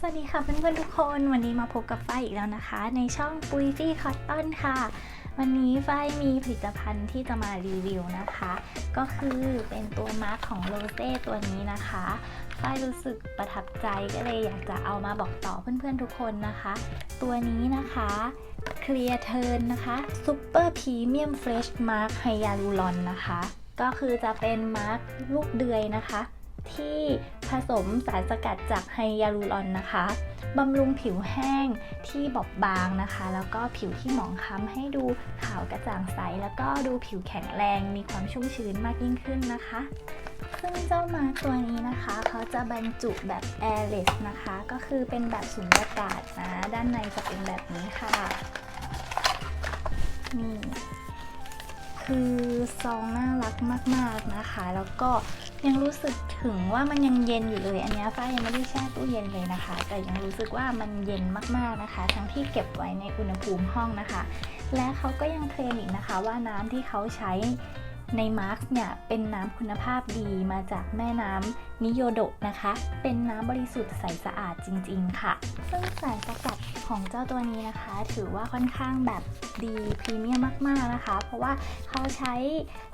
สวัสดีค่ะเพื่อนๆทุกคนวันนี้มาพบกับฝ้ายอีกแล้วนะคะ ในช่องปุยฟี่คอตตอนค่ะ วันนี้ฝ้ายมีผลิตภัณฑ์ที่จะมารีวิวนะคะ ก็คือเป็นตัวมาร์คของโรเซ่ตัวนี้นะคะฝ้ายรู้สึกประทับใจก็เลยอยากจะเอามาบอกต่อเพื่อนๆทุกคนนะคะ ตัวนี้นะคะ Clear Turn นะคะ Super Premium Fresh Mark Hyaluron นะคะ ก็คือจะเป็นมาร์คลูกเดือยนะคะ ที่ผสมสารสกัดจากไฮยาลูรอนนะคะบำรุงผิวแห้งที่บอบบางนะคะ แล้วก็ผิวที่หมองคล้ำให้ดูขาวกระจ่างใส แล้วก็ดูผิวแข็งแรงมีความชุ่มชื้นมากยิ่งขึ้นนะคะซึ่งเจ้ามาตัวนี้นะคะเขาจะบรรจุแบบ airless นะคะ ก็คือเป็นแบบสุญญากาศนะด้านในจะเป็นแบบนี้ค่ะนี่คือซองน่ารักมาก ๆนะคะ แล้วก็ ยังรู้สึกถึงว่ามันยังเย็นอยู่เลย อันนี้ฝ้ายยังไม่ได้แช่ตู้เย็นเลยนะคะ แต่ยังรู้สึกว่ามันเย็นมากๆนะคะ ทั้งที่เก็บไว้ในอุณหภูมิห้องนะคะ และเขาก็ยังเคลมอีกนะคะ ว่าน้ำที่เขาใช้ ในมาร์กเนี่ยเป็นน้ำคุณภาพดีมาจากแม่น้ำนิโยโดะนะคะ เป็นน้ำบริสุทธิ์ใสสะอาดจริง ๆ ค่ะ ซึ่งสารสกัดของเจ้าตัวนี้นะคะ ถือว่าค่อนข้างแบบดีพรีเมียมมาก ๆ นะคะ เพราะว่าเขาใช้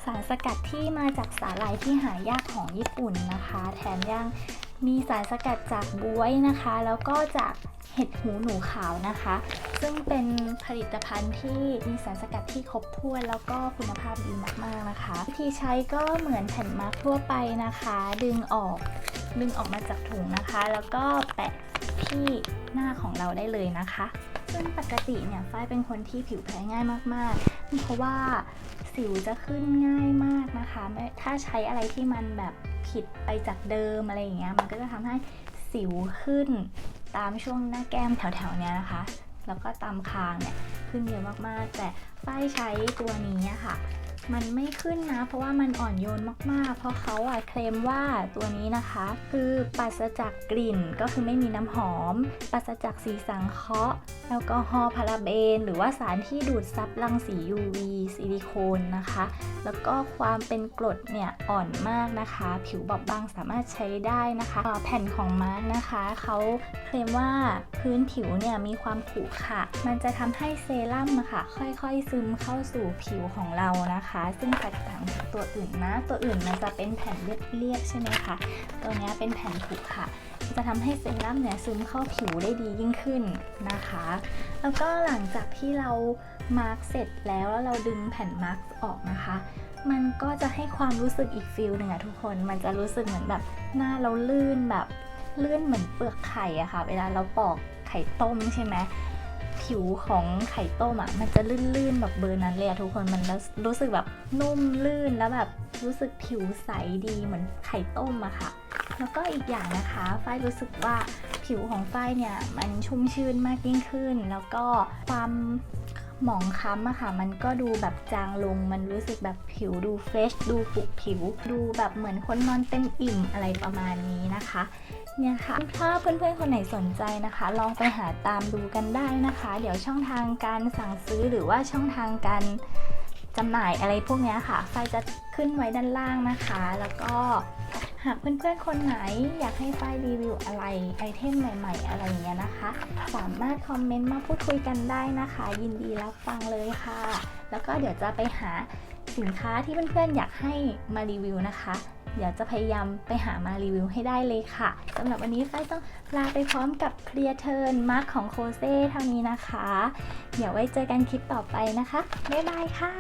สารสกัดที่มาจากสาหร่ายที่หายากของญี่ปุ่นนะคะ แถมยัง มีสารสกัดจากบวยนะคะ แล้วก็จากเห็ดหูหนูขาวนะคะ ซึ่งเป็นผลิตภัณฑ์ที่มีสารสกัดที่ครบถ้วนแล้วก็คุณภาพดีมากๆนะคะ วิธีใช้ก็เหมือนแผ่นมาร์ทั่วไปนะคะ ดึงออกดึงออกมาจากถุงนะคะ แล้วก็แปะที่หน้าของเราได้เลยนะคะ ซึ่งปกติเนี่ยฝ้ายเป็นคนที่ผิวแพ้ง่ายมากๆ เพราะว่าสิวจะขึ้นง่ายมากนะคะ ถ้าใช้อะไรที่มันแบบ ผิดไปจากเดิมอะไรอย่างเงี้ยมันก็จะทำให้สิวขึ้นตามช่วงหน้าแก้มแถวๆเนี้ยนะคะ แล้วก็ตามคางเนี่ยขึ้นเยอะมากๆ แต่ฝ้ายใช้ตัวนี้ค่ะ มันไม่ขึ้นนะ เพราะว่ามันอ่อนโยนมากๆ เพราะเขาอะเคลมว่าตัวนี้นะคะ คือปราศจากกลิ่นก็คือไม่มีน้ำหอมปราศจากสีสังเคราะห์แอลกอฮอล์พาราเบน หรือว่าสารที่ดูดซับรังสี UV ซิลิโคนนะคะ แล้วก็ความเป็นกรดเนี่ยอ่อนมากนะคะ ผิวบอบบางสามารถใช้ได้นะคะแผ่นของมาร์กนะคะเขาเคลมว่าพื้นผิวเนี่ยมีความขรุขระมันจะทำให้เซรั่มอะค่ะ ค่อยๆซึมเข้าสู่ผิวของเรานะคะซึ่งแตกต่างจากตัวอื่นนะ ตัวอื่นมันจะเป็นแผ่นเรียบๆใช่ไหมคะ ตัวนี้เป็นแผ่นขรุขระจะทำให้เซรั่มเนี่ยซึมเข้าผิวได้ดียิ่งขึ้นนะคะ แล้วก็หลังจากที่เรามาร์กเสร็จแล้วแล้วเราดึงแผ่นมาร์กออกนะคะ มันก็จะให้ความรู้สึกอีกฟิลหนึ่งอะทุกคน มันจะรู้สึกเหมือนแบบหน้าเราลื่นแบบลื่นเหมือนเปลือกไข่อะค่ะ เวลาเราปอกไข่ต้มใช่ไหม ผิวของไข่ต้มอะมันจะลื่นๆแบบเบอร์นั้นเลยอะทุกคนมันรู้สึกแบบนุ่มลื่นแล้วแบบรู้สึกผิวใสดีเหมือนไข่ต้มอะค่ะ แล้วก็อีกอย่างนะคะฝ้ายรู้สึกว่าผิวของฝ้ายเนี่ยมันชุ่มชื้นมากยิ่งขึ้น แล้วก็ความ หมองค้ำอะค่ะ มันก็ดูแบบจางลง มันรู้สึกแบบผิวดูเฟชดูปลุกผิว ดูแบบเหมือนคนนอนเต็มอิ่มอะไรประมาณนี้นะคะเนี่ยค่ะถ้าเพื่อนๆ คนไหนสนใจนะคะ ลองไปหาตามดูกันได้นะคะ เดี๋ยวช่องทางการสั่งซื้อหรือว่าช่องทางการจำหน่ายอะไรพวกนี้ค่ะไฟจะขึ้นไว้ด้านล่างนะคะ แล้วก็ หากเพื่อนๆคนไหนอยากให้ไฟรีวิวอะไรไอเทมใหม่ๆ อะไรอย่างเงี้ยนะคะ สามารถคอมเมนต์มาพูดคุยกันได้นะคะ ยินดีรับฟังเลยค่ะ แล้วก็เดี๋ยวจะไปหาสินค้าที่เพื่อนๆอยากให้มารีวิวนะคะเดี๋ยวจะพยายามไปหามารีวิวให้ได้เลยค่ะสำหรับวันนี้ไฟต้องลาไปพร้อมกับเคลียร์เทิร์นมาร์คของโคเซ่เท่านี้นะคะ เดี๋ยวไว้เจอกันคลิปต่อไปนะคะ บ๊ายบายค่ะ